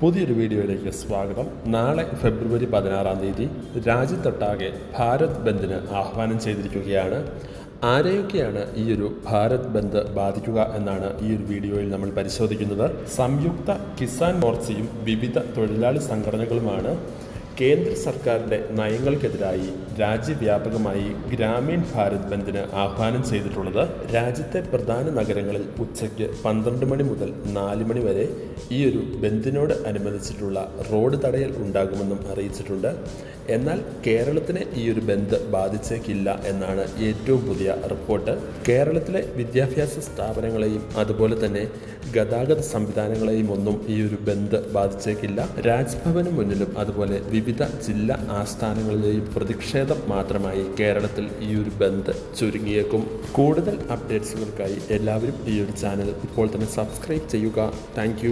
പുതിയൊരു വീഡിയോയിലേക്ക് സ്വാഗതം. നാളെ ഫെബ്രുവരി പതിനാറാം തീയതി രാജ്യത്തൊട്ടാകെ ഭാരത് ബന്ദിന് ആഹ്വാനം ചെയ്തിരിക്കുകയാണ്. ആരെയൊക്കെയാണ് ഈ ഒരു ഭാരത് ബന്ദ് ബാധിക്കുക എന്നാണ് ഈ ഒരു വീഡിയോയിൽ നമ്മൾ പരിശോധിക്കുന്നത്. സംയുക്ത കിസാൻ മോർച്ചയും വിവിധ തൊഴിലാളി സംഘടനകളുമാണ്. കേന്ദ്ര സർക്കാരിന്റെ നയങ്ങൾക്കെതിരായി രാജ്യവ്യാപകമായി ഗ്രാമീൺ ഭാരത് ബന്ദിന് ആഹ്വാനം ചെയ്തിട്ടുള്ളത് രാജ്യത്തെ പ്രധാന നഗരങ്ങളിൽ ഉച്ചയ്ക്ക് പന്ത്രണ്ട് മണി മുതൽ നാല് മണി വരെ ഈ ഒരു ബന്ദിനോട് അനുബന്ധിച്ചിട്ടുള്ള റോഡ് തടയൽ ഉണ്ടാകുമെന്നും അറിയിച്ചിട്ടുണ്ട്. എന്നാൽ കേരളത്തിനെ ഈ ഒരു ബന്ദ് ബാധിച്ചേക്കില്ല എന്നാണ് ഏറ്റവും പുതിയ റിപ്പോർട്ട്. കേരളത്തിലെ വിദ്യാഭ്യാസ സ്ഥാപനങ്ങളെയും അതുപോലെ തന്നെ ഗതാഗത സംവിധാനങ്ങളെയും ഒന്നും ഈ ഒരു ബന്ദ് ബാധിച്ചേക്കില്ല. രാജ്ഭവന് മുന്നിലും അതുപോലെ വിവിധ ജില്ലാ ആസ്ഥാനങ്ങളിലെയും പ്രതിഷേധം മാത്രമായി കേരളത്തിൽ ഈ ഒരു ബന്ദ് ചുരുങ്ങിയേക്കും. കൂടുതൽ അപ്ഡേറ്റ്സുകൾക്കായി എല്ലാവരും ഈ ഒരു ചാനൽ ഇപ്പോൾ തന്നെ സബ്സ്ക്രൈബ് ചെയ്യുക. താങ്ക്